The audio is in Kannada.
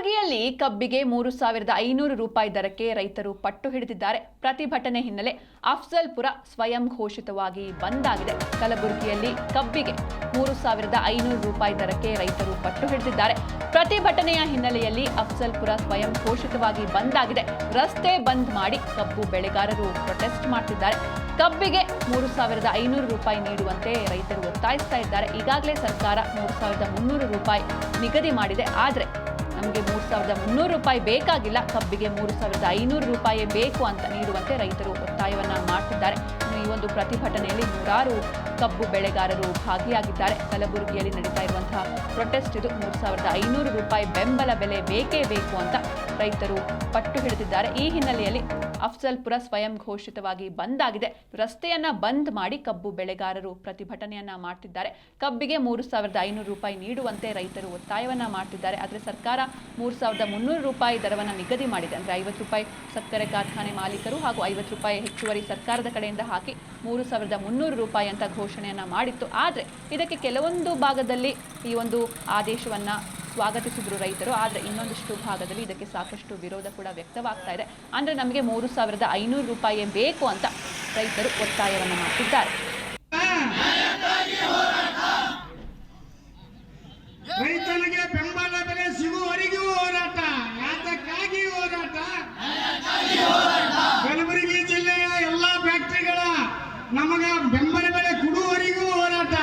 ಕಲಬುರಗಿಯಲ್ಲಿ ಕಬ್ಬಿಗೆ ಮೂರು ಸಾವಿರದ ಐನೂರು ರೂಪಾಯಿ ದರಕ್ಕೆ ರೈತರು ಪಟ್ಟು ಹಿಡಿದಿದ್ದಾರೆ. ಪ್ರತಿಭಟನೆ ಹಿನ್ನೆಲೆ ಅಫ್ಜಲ್ಪುರ ಸ್ವಯಂ ಘೋಷಿತವಾಗಿ ಬಂದ್ ಆಗಿದೆ ಕಲಬುರಗಿಯಲ್ಲಿ ಕಬ್ಬಿಗೆ ಮೂರು ಸಾವಿರದ ಐನೂರು ರೂಪಾಯಿ ದರಕ್ಕೆ ರೈತರು ಪಟ್ಟು ಹಿಡಿದಿದ್ದಾರೆ. ಪ್ರತಿಭಟನೆಯ ಹಿನ್ನೆಲೆಯಲ್ಲಿ ಅಫ್ಜಲ್ಪುರ ಸ್ವಯಂ ಘೋಷಿತವಾಗಿ ಬಂದ್ ಆಗಿದೆ ರಸ್ತೆ ಬಂದ್ ಮಾಡಿ ಕಬ್ಬು ಬೆಳೆಗಾರರು ಪ್ರೊಟೆಸ್ಟ್ ಮಾಡ್ತಿದ್ದಾರೆ. ಕಬ್ಬಿಗೆ ಮೂರು ಸಾವಿರದ ಐನೂರು ರೂಪಾಯಿ ನೀಡುವಂತೆ ರೈತರು ಒತ್ತಾಯಿಸ್ತಾ ಇದ್ದಾರೆ. ಈಗಾಗಲೇ ಸರ್ಕಾರ ಮೂರು ಸಾವಿರದ ಮುನ್ನೂರು ರೂಪಾಯಿ ನಿಗದಿ ಮಾಡಿದೆ. ಆದರೆ ನಮಗೆ ಮೂರು ಸಾವಿರದ ಮುನ್ನೂರು ರೂಪಾಯಿ ಬೇಕಾಗಿಲ್ಲ. ಕಬ್ಬಿಗೆ ಮೂರು ಸಾವಿರದ ಐನೂರು ರೂಪಾಯಿ ಬೇಕು ಅಂತ ನೀಡುವಂತೆ ರೈತರು ಒತ್ತಾಯವನ್ನು ಮಾಡ್ತಿದ್ದಾರೆ. ಈ ಒಂದು ಪ್ರತಿಭಟನೆಯಲ್ಲಿ ನೂರಾರು ಕಬ್ಬು ಬೆಳೆಗಾರರು ಭಾಗಿಯಾಗಿದ್ದಾರೆ. ಕಲಬುರಗಿಯಲ್ಲಿ ನಡೀತಾ ಇರುವಂತಹ ಪ್ರೊಟೆಸ್ಟ್ ಇದು ಮೂರು ಸಾವಿರದ ಐನೂರು ರೂಪಾಯಿ ಬೆಂಬಲ ಬೆಲೆ ಬೇಕೇ ಬೇಕು ಅಂತ ರೈತರು ಪಟ್ಟು ಹಿಡಿದಿದ್ದಾರೆ. ಈ ಹಿನ್ನೆಲೆಯಲ್ಲಿ ಅಫ್ಜಲ್ಪುರ ಸ್ವಯಂ ಘೋಷಿತವಾಗಿ ಬಂದ್ ಆಗಿದೆ ರಸ್ತೆಯನ್ನ ಬಂದ್ ಮಾಡಿ ಕಬ್ಬು ಬೆಳೆಗಾರರು ಪ್ರತಿಭಟನೆಯನ್ನ ಮಾಡ್ತಿದ್ದಾರೆ. ಕಬ್ಬಿಗೆ ಮೂರು ಸಾವಿರದ ಐನೂರು ರೂಪಾಯಿ ನೀಡುವಂತೆ ರೈತರು ಒತ್ತಾಯವನ್ನ ಮಾಡ್ತಿದ್ದಾರೆ. ಆದರೆ ಸರ್ಕಾರ ಮೂರು ಸಾವಿರದ ಮುನ್ನೂರು ರೂಪಾಯಿ ದರವನ್ನು ನಿಗದಿ ಮಾಡಿದೆ. ಅಂದರೆ ಐವತ್ತು ರೂಪಾಯಿ ಸಕ್ಕರೆ ಕಾರ್ಖಾನೆ ಮಾಲೀಕರು ಹಾಗೂ ಐವತ್ತು ರೂಪಾಯಿ ಹೆಚ್ಚುವರಿ ಸರ್ಕಾರದ ಕಡೆಯಿಂದ ಹಾಕಿ ಮೂರು ಸಾವಿರದ ಮುನ್ನೂರು ರೂಪಾಯಿ ಅಂತ ಘೋಷಣೆಯನ್ನ ಮಾಡಿತ್ತು. ಆದರೆ ಇದಕ್ಕೆ ಕೆಲವೊಂದು ಭಾಗದಲ್ಲಿ ಈ ಒಂದು ಆದೇಶವನ್ನ ಸ್ವಾಗತಿಸಿದ್ರು ರೈತರು, ಆದರೆ ಇನ್ನೊಂದಿಷ್ಟು ಭಾಗದಲ್ಲಿ ಇದಕ್ಕೆ ಸಾಕಷ್ಟು ವಿರೋಧ ಕೂಡ ವ್ಯಕ್ತವಾಗ್ತಾ ಇದೆ. ಅಂದರೆ ನಮಗೆ ಮೂರು ಸಾವಿರದ ಐನೂರು ರೂಪಾಯಿ ಬೇಕು ಅಂತ ರೈತರು ಒತ್ತಾಯವನ್ನು ಮಾಡ್ತಿದ್ದಾರೆ. ರೈತನಿಗೆ ಬೆಂಬಲ ಬೆಲೆ ಸಿಗುವವರೆಗೂ ಹೋರಾಟ, ಯಾತಕ್ಕಾಗಿ ಹೋರಾಟ? ಕಲಬುರಗಿ ಜಿಲ್ಲೆಯ ಎಲ್ಲ ಫ್ಯಾಕ್ಟರಿಗಳ ನಮಗ ಬೆಂಬಲ ಬೆಲೆ